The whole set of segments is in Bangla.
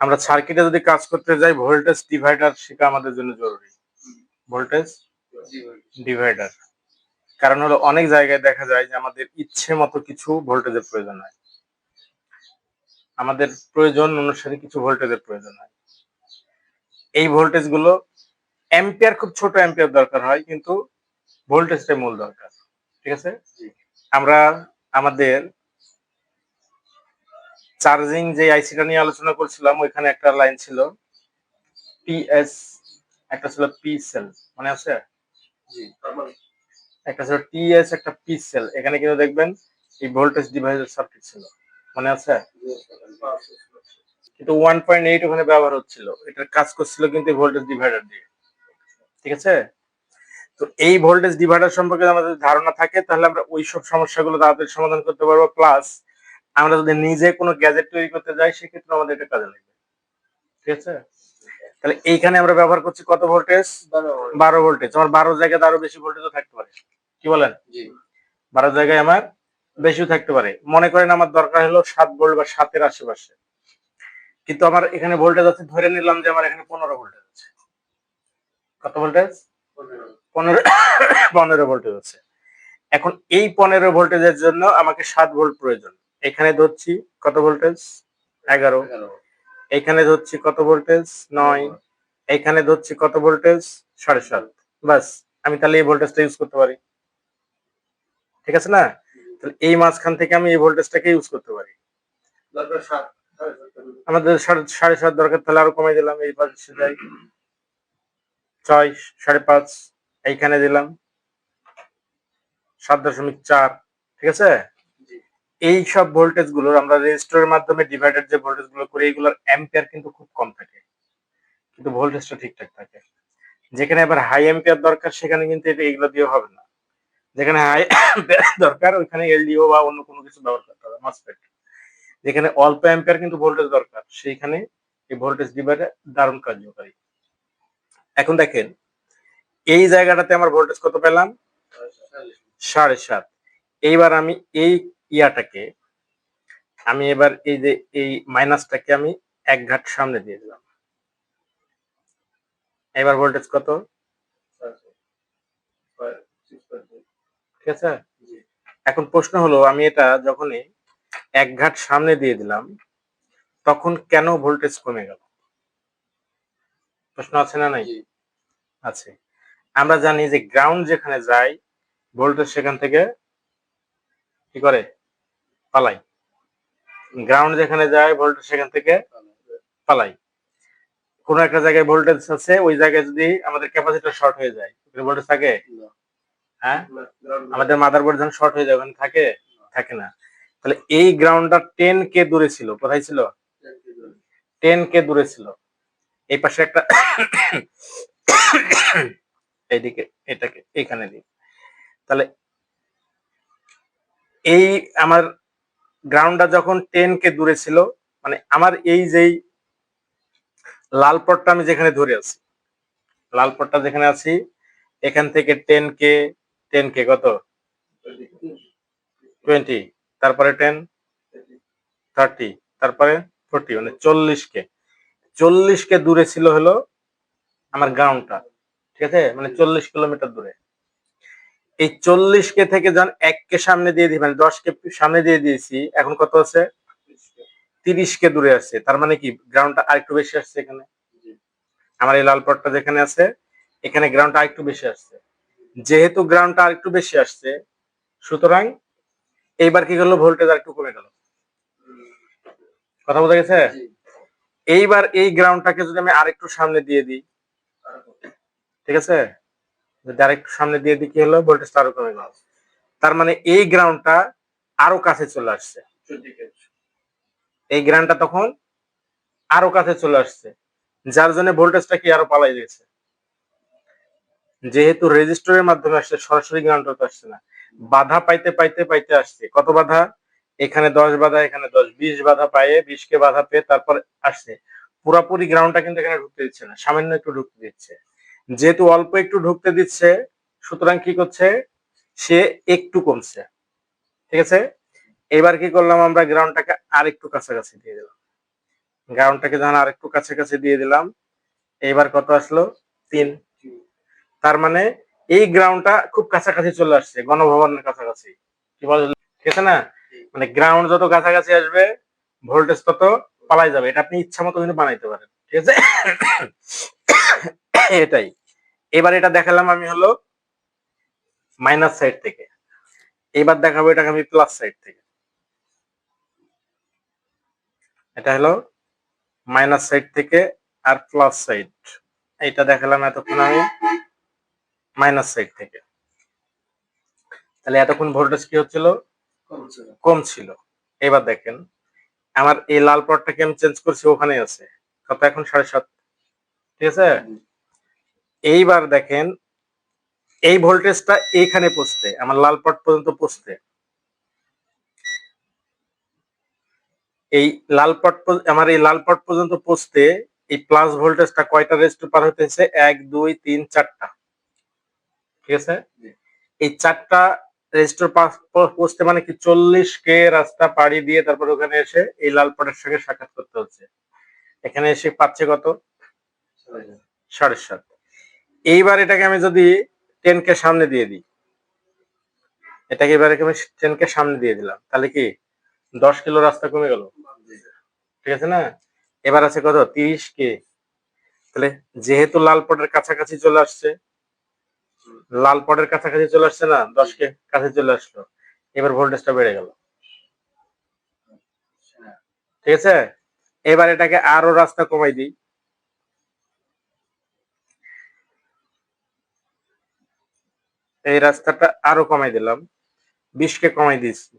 আমরা সার্কিটে যদি কাজ করতে যাই ভোল্টেজ ডিভাইডার শেখা আমাদের জন্য জরুরি। ভোল্টেজ ডিভাইডার কারণ হলো অনেক জায়গায় দেখা যায় যে আমাদের ইচ্ছে মতো কিছু ভোল্টেজের প্রয়োজন হয়। আমাদের প্রয়োজন অনুসারে কিছু ভোল্টেজের প্রয়োজন হয়। এই ভোল্টেজগুলো অ্যাম্পিয়ার খুব ছোট অ্যাম্পিয়ার দরকার হয় কিন্তু ভোল্টেজটাই মূল দরকার। ঠিক আছে? আমরা আমাদের চার্জিং যে আইসিটা নিয়ে আলোচনা করছিলাম ওইখানে একটা লাইন ছিল পিএস একটা ছিল পি সেল মনে আছে? একটা ছিল টিএস একটা পি সেল এখানে কিন্তু দেখবেন এই ভোল্টেজ ডিভাইসের সার্কিট ছিল মনে আছে? কিন্তু ওয়ান পয়েন্ট এইট ওখানে ব্যবহার হচ্ছিল এটার কাজ করছিল কিন্তু ভোল্টেজ ডিভাইডার দিয়ে ঠিক আছে? তো এই ভোল্টেজ ডিভাইডার সম্পর্কে আমাদের ধারণা থাকে তাহলে আমরা ওই সব সমস্যাগুলো তাড়াতাড়ি সমাধান করতে পারব প্লাস আমরা যদি নিজে কোনো গ্যাজেট তৈরি করতে যাই সেক্ষেত্রে আমাদের এটা কাজে লাগবে। ঠিক আছে? তাহলে এইখানে আমরা ব্যবহার করছি কত ভোল্টেজ বারো ভোল্টেজ আমার বারো জায়গায় আরও বেশি ভোল্টেজও থাকতে পারে। কি বলেন? বারো জায়গায় আমার বেশিও থাকতে পারে। মনে করেন আমার দরকার হলো সাত ভোল্ট বা সাতের আশেপাশে। কিন্তু আমার এখানে ভোল্টেজ আছে ধরে নিলাম যে আমার এখানে পনেরো ভোল্টেজ আছে। কত ভোল্টেজ পনেরো। পনেরো ভোল্টেজ আছে। এখন এই পনেরো ভোল্টেজের জন্য আমাকে সাত ভোল্ট প্রয়োজন। এখানে ধরছি কত ভোল্টেজ এগারো। এখানে ধরছি কত ভোল্টেজ নয়। এখানে ধরছি কত ভোল্টেজ সাড়ে সাত। বাস আমি তাহলে এই ভোল্টেজটা ইউজ করতে পারি। ঠিক আছে না? তাহলে এই মাঝখান থেকে আমি এই ভোল্টেজটাকে ইউজ করতে পারি। আমাদের সাড়ে- সাড়ে সাত দরকার তাহলে আরও কমাই দিলাম। এই পাশে যাই। ছয় সাড়ে পাঁচ এইখানে দিলাম। সাত দশমিক চার ঠিক আছে? এই সব ভোল্টেজগুলোর আমরা রেজিস্টরের মাধ্যমে ডিভাইডার যে ভোল্টেজগুলো করি এইগুলোর অ্যাম্পিয়ার কিন্তু খুব কম থাকে। কিন্তু ভোল্টেজটা ঠিকঠাক থাকে। যেখানে আবার হাই অ্যাম্পিয়ার দরকার, সেখানে কিন্তু এগুলো দিয়ে হবে না। যেখানে হাই দরকার, ওইখানে এলডিও বা অন্য কোনো কিছু ব্যবহার করতে হবে মসফেট যেখানে অল্প অ্যাম্পিয়ার কিন্তু ভোল্টেজ দরকার, সেইখানে এই ভোল্টেজ ডিভাইডার দারুণ কার্যকারী। এখন দেখেন, এই জায়গাটাতে আমার ভোল্টেজ কত পেলাম? সাড়ে সাত। এইবার আমি এই ইয়াটাকে আমি এবার এই যে এই মাইনাসটাকে আমি এক ঘাট সামনে দিয়ে দিলাম। এবার ভোল্টেজ কত? ঠিক আছে? এখন প্রশ্ন হলো আমি এটা যখনই এক ঘাট সামনে দিয়ে দিলাম তখন কেন ভোল্টেজ কমে গেল? প্রশ্ন আছে না নাই? আছে। আমরা জানি যে গ্রাউন্ড যেখানে যায় ভোল্টেজ সেখান থেকে কি করে? পালাই। গ্রাউন্ড যেখানে যায় ভোল্টেজ সেখান থেকে পালাই। কোন একটা জায়গায় ভোল্টেজ আছে ওই জায়গায় যদি আমাদের ক্যাপাসিটর শর্ট হয়ে যায় ভোল্টেজ থাকে? হ্যাঁ? আমাদের মাদারবোর্ড যখন শর্ট হয়ে যায় ওখানে থাকে? থাকে না। তাহলে এই গ্রাউন্ডটা টেন কে দূরে ছিল কোথায় ছিল? টেন কে দূরে। ছিল। এই পাশে একটা এইদিকে এটাকে এখানে দিই তাহলে এই আমার গ্রাউন্ডটা যখন টেন কে দূরে ছিল মানে আমার এই যেই লাল পটটা আমি যেখানে ধরে আছি, লাল পটটা যেখানে আছি, এখান থেকে টেন কে টেন কে কত? টোয়েন্টি তারপরে টেন থার্টি তারপরে ফোরটি মানে চল্লিশ কে। চল্লিশ কে দূরে ছিল হলো আমার গ্রাউন্ডটা ঠিক আছে? মানে চল্লিশ কিলোমিটার দূরে। এই চল্লিশ কে থেকে যখন এক কে সামনে দিয়ে দিই মানে দশ কে সামনে দিয়ে দিয়েছি। এখন কত আছে? তিরিশ কে দূরে আছে। তার মানে কি? গ্রাউন্ডটা আরেকটু বেশি আসছে এখানে। আমার এই লাল পটটা যেখানে আছে এখানে গ্রাউন্ডটা আরেকটু বেশি আসছে। যেহেতু গ্রাউন্ডটা আরেকটু বেশি আসছে সুতরাং এইবার কি করল? ভোল্টেজ আরেকটু কমে গেল। কথা বোঝা গেছে? এইবার এই গ্রাউন্ডটাকে যদি আমি আরেকটু সামনে দিয়ে দিই ঠিক আছে? যদি আরেকটু সামনে দিয়ে দিই কি হলো? ভোল্টেজ আরও কমে গেল। তার মানে এই গ্রাউন্ডটা আরও কাছে চলে আসছে। এই গ্রাউন্ডটা তখন আরও কাছে চলে আসছে। যার জন্য ভোল্টেজটা কি আরও পালাই দিয়েছে যেহেতু রেজিস্টরের মাধ্যমে আসছে, সরাসরি গ্রাউন্ড আসছে না। বাধা পাইতে পাইতে পাইতে আসছে। কত বাধা? এখানে দশ বাধা, এখানে দশ। বিশ বাধা পায়ে বিশ কে বাধা পেয়ে তারপর আসছে। পুরাপুরি গ্রাউন্ডটা কিন্তু এখানে ঢুকতে দিচ্ছে না। সামান্য একটু ঢুকতে দিচ্ছে। যেহেতু অল্প একটু ঢুকতে দিচ্ছে, সুতরাং কি করছে? সে একটু কমছে। ঠিক আছে? এবার কি করলাম আমরা? গ্রাউন্ডটাকে আর একটু কাছাকাছি দিয়ে দিলাম। গ্রাউন্ডটাকে যখন আরেকটু কাছাকাছি দিয়ে দিলাম এইবার কত আসলো? তিন। তার মানে এই গ্রাউন্ডটা খুব কাছাকাছি চলে আসছে, গণভবনের কাছাকাছি। কি বলে? ঠিক আছে না? মানে গ্রাউন্ড যত কাছাকাছি আসবে ভোল্টেজ তত পালাই যাবে। এটা আপনি ইচ্ছা মতো কিন্তু বানাইতে পারেন। ঠিক আছে? এটাই। এবার এটা দেখালাম আমি হলো মাইনাস সাইড থেকে। এবার দেখাবো এটাকে আমি প্লাস সাইড থেকে। এটা হলো মাইনাস সাইড থেকে আর প্লাস সাইড এটা দেখালাম এতক্ষণ আমি মাইনাস সাইড থেকে। তাহলে এতক্ষণ ভোল্টেজ কি হচ্ছিল? কম ছিল। এবার দেখেন আমার এই লাল পটটাকে আমি চেঞ্জ করছি ওখানে আছে। কত? এখন সাড়ে সাত। ঠিক আছে? এইবার দেখেন এই ভোল্টেজটা এইখানে পৌঁছতে আমার লাল পট পর্যন্ত পৌঁছতে। এই লাল পট আমার এই লাল পট পর্যন্ত পৌঁছতে এই প্লাস ভোল্টেজটা কয়টা রেজিস্টার পার হতেছে এক দুই তিন চারটা। ঠিক আছে? এই চারটা রেজিস্টার পৌঁছতে মানে কি চল্লিশ কে রাস্তা পাড়ি দিয়ে তারপর ওখানে এসে এই লাল পটের সঙ্গে সাক্ষাৎ করতে হচ্ছে। এখানে এসে পাচ্ছে কত? সাড়ে সাত। এইবার এটাকে আমি যদি টেন কে সামনে দিয়ে দিই, এটাকে এবারে আমি সামনে দিয়ে দিলাম, তাহলে কি দশ কিলো রাস্তা কমে গেল? ঠিক আছে না? এবার আছে কত? তিরিশ কে। তাহলে যেহেতু লাল পটের কাছাকাছি চলে আসছে, লাল পটের কাছাকাছি চলে আসছে না, দশ কে কাছে চলে আসলো, এবার ভোল্টেজটা বেড়ে গেল। ঠিক আছে? এবার এটাকে আরও রাস্তা কমাই দিই। এই রাস্তাটা আরও কমাই দিলাম। বিশ কে কমাই দিয়েছি।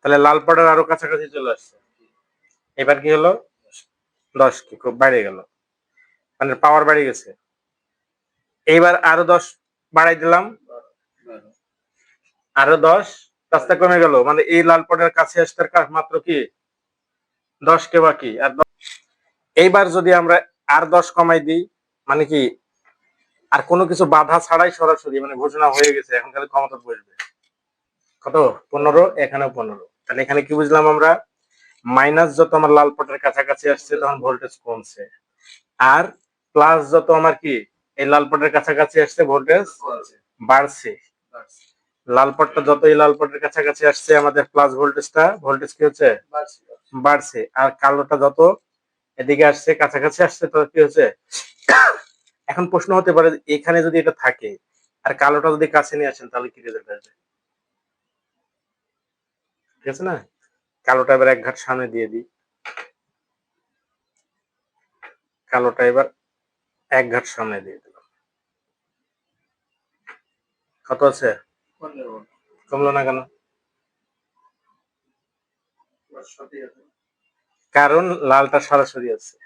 তাহলে লাল পটের আরও কাছাকাছি চলে আসছে। এবার কি হলো? দশ কে, খুব বাইরে গেল। মানে পাওয়ার বেড়ে গেছে। এইবার আরও দশ বাড়াই দিলাম। আরও দশ, রাস্তা কমে গেল। মানে এই লাল পটের কাছে আসতে মাত্র কি? দশ কে বাকি। আর এইবার যদি আমরা আর দশ কমাই দিই মানে কি আর কোনো কিছু বাধা ছাড়াই সরাসরি মানে ঘোষণা হয়ে গেছে এখন খালি ক্ষমতা বসবে। কত? পনেরো? এখানেও পনেরো। তাহলে এখানে কি বুঝলাম আমরা? মাইনাস যত আমার লাল পটের কাছাকাছি আসছে তখন ভোল্টেজ কমছে। আর প্লাস যত আমার কি এই লাল পটের কাছাকাছি আসছে ভোল্টেজ বাড়ছে। লাল পটটা যত এই লাল পটের কাছাকাছি আসছে আমাদের প্লাস ভোল্টেজটা ভোল্টেজ কি হচ্ছে? বাড়ছে। আর কালোটা যত এদিকে আসছে কাছাকাছি আসছে তত কি হচ্ছে? এখন প্রশ্ন হতে পারে এখানে যদি এটা থাকে আর কালোটা যদি কাছে নিয়ে আসেন তাহলে কি রেজাল্ট আসবে? ঠিক আছে না? কালোটা এবার এক ঘাট সামনে দিয়ে দিই। কালোটা এবার এক ঘাট সামনে দিয়ে দিলাম। কত আছে? কমলো না কেন? কারণ লালটা সরাসরি আছে।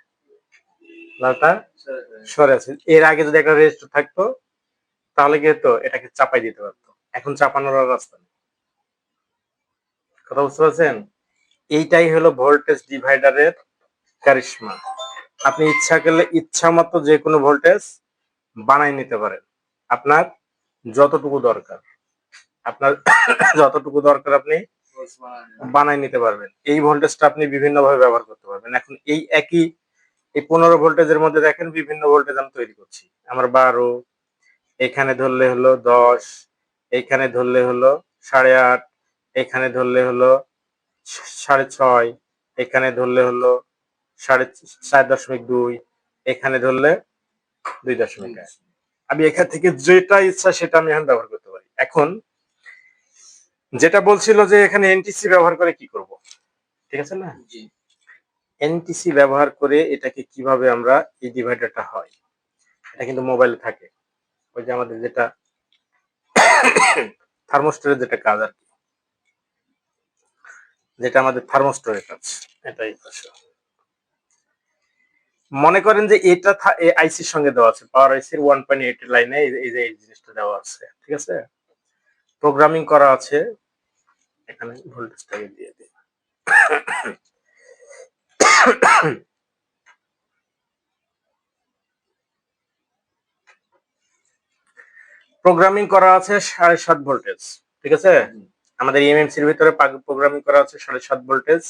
লালটা সরে আছে। এর আগে যদি একটা রেজিস্টার থাকতো তাহলে কি হতো এটাকে চাপাই দিতে পারতো। এখন চাপানোর রাস্তা নেই। কথা বুঝতে পারছেন? এইটাই হলো ভোল্টেজ ডিভাইডারের কারিশমা আপনি ইচ্ছা করলে ইচ্ছা মতো যে কোনো ভোল্টেজ বানাই নিতে পারেন। আপনার যতটুকু দরকার। আপনার যতটুকু দরকার আপনি বানাই নিতে পারবেন। এই ভোল্টেজটা আপনি বিভিন্ন ভাবে ব্যবহার করতে পারবেন। এখন এই একই এই পনেরো ভোল্টেজের মধ্যে দেখেন বিভিন্ন ভোল্টেজ আমি তৈরি করছি। আমার বারো, এখানে ধরলে হলো দশ, এখানে ধরলে হলো সাড়ে আট, এখানে ধরলে হলো সাড়ে ছয়, এখানে ধরলে হলো সাড়ে চার দশমিক দুই, এখানে ধরলে দুই দশমিক আমি এখান থেকে যেটা ইচ্ছা সেটা আমি এখন ব্যবহার করতে পারি। এখন যেটা বলছিল যে এখানে এনটিসি ব্যবহার করে কি করব? ঠিক আছে না? এনটিসি ব্যবহার করে এটাকে কীভাবে আমরা এই ডিভাইডারটা হয়, এটা কিন্তু মোবাইলে থাকে। ওই যে আমাদের যেটা থার্মোস্টরের যেটা কাজ আর কি। যেটা আমাদের থার্মোস্টরের কাজ, এটাই। মনে করেন যে এটা আইসির সঙ্গে দেওয়া আছে পাওয়ার আইসির ওয়ান পয়েন্ট এইট লাইনে এই যে এই জিনিসটা দেওয়া আছে, ঠিক আছে? প্রোগ্রামিং করা আছে, এখানে ভোল্টেজটাকে দিয়ে দিই। প্রোগ্রামিং করা আছে সাড়ে সাত ভোল্টেজ ঠিক আছে? আমাদের ইএমএমসির ভিতরে প্রোগ্রামিং করা আছে সাড়ে সাত ভোল্টেজ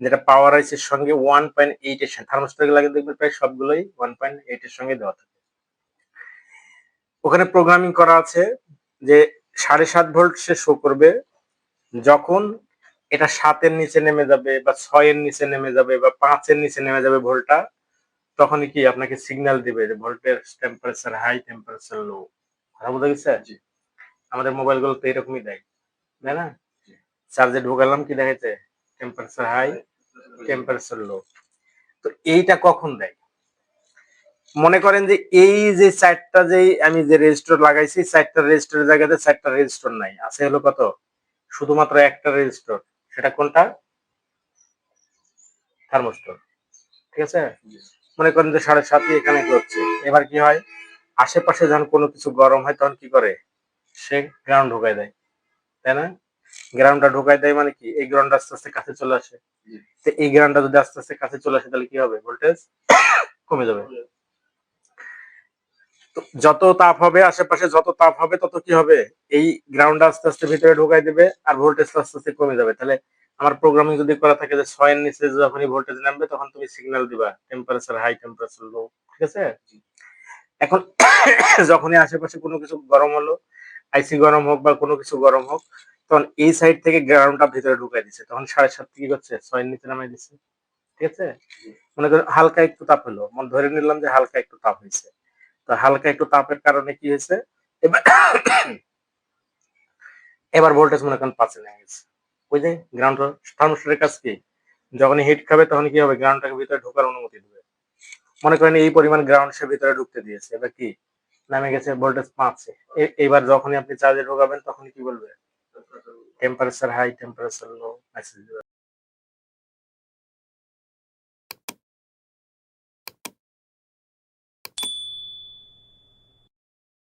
যেটা পাওয়ার আইসির সঙ্গে ওয়ান পয়েন্ট এইট এর সঙ্গে থার্মোস্টার লাগে দেখবেন প্রায় সবগুলোই ওয়ান পয়েন্ট এইট এর সঙ্গে দেওয়া থাকে। ওখানে প্রোগ্রামিং করা আছে যে সাড়ে সাত ভোল্ট সে শো করবে যখন এটা সাতের নিচে নেমে যাবে বা ছয়ের নিচে নেমে যাবে বা পাঁচের নিচে নেমে যাবে ভোল্টটা তখনই কি আপনাকে সিগন্যাল দিবে যে ভোল্টের টেম্পারেচার হাই টেম্পারেচার লো কথা বোঝা গেছে? আমাদের মোবাইলগুলো তো এরকমই দেয় তাই না? চার্জে ঢোকালাম কি দেখাইছে? টেম্পারেচার হাই টেম্পারেচার লো তো এইটা কখন দেয়? মনে করেন যে এই যে চারটা যে আমি যে রেজিস্টার লাগাইছি চারটা রেজিস্টারের জায়গাতে চারটা রেজিস্টার নাই। আছে হলো কত? শুধুমাত্র একটা রেজিস্টার সেটা কোনটা? থার্মোস্টর। ঠিক আছে? মনে করেন যে সাড়ে সাতই এখানে হচ্ছে। এবার কি হয়? আশেপাশে যখন কোনো কিছু গরম হয় তখন কি করে? সে গ্রাউন্ড ঢোকাই দেয়। তাই না? গ্রাউন্ডটা ঢোকাই দেয় মানে কি? এই গ্রাউন্ড আস্তে আস্তে কাছে চলে আসে। তো এই গ্রাউন্ডটা যদি আস্তে আস্তে কাছে চলে আসে তাহলে কি হবে? ভোল্টেজ কমে যাবে। যত তাপ হবে, আশেপাশে যত তাপ হবে, তত কি হবে? এই গ্রাউন্ড আস্তে আস্তে ভিতরে ঢোকাই দেবে আর ভোল্টেজ আস্তে আস্তে কমে যাবে। তাহলে আমার প্রোগ্রামিং যদি করা থাকে যে ছয়ের নিচে যখনই ভোল্টেজ নামবে, তখন তুমি সিগন্যাল দিবা। টেম্পারেচার হাই টেম্পারেচার লো ঠিক আছে? এখন যখনই আশেপাশে কোনো কিছু গরম হলো আইসি গরম হোক বা কোনো কিছু গরম হোক, তখন এই সাইড থেকে গ্রাউন্ডটা ভিতরে ঢুকাই দিচ্ছে তখন সাড়ে সাত কি করছে ছয়ের নিচে নামাই দিচ্ছে ঠিক আছে? মনে করেন হালকা একটু তাপ হলো। মনে ধরে নিলাম যে হালকা একটু তাপ হয়েছে। তো হালকা একটু তাপের কারণে কি হয়েছে? এবার ভোল্টেজ মনে করেন পাঁচে নেমে গেছে। যে গ্রাউন্ড থার্মোস্টারের কাজ কি? যখন হিট খাবে তখন কি হবে? গ্রাউন্ডটাকে ভিতরে ঢোকার অনুমতি দেবে। মনে করেন এই পরিমাণ গ্রাউন্ড সে ভিতরে ঢুকতে দিয়েছে। এবার কি? নামে গেছে ভোল্টেজ পাঁচে। এবার যখনই আপনি চার্জে ঢোকাবেন তখন কি বলবে? Temperature high temperature low message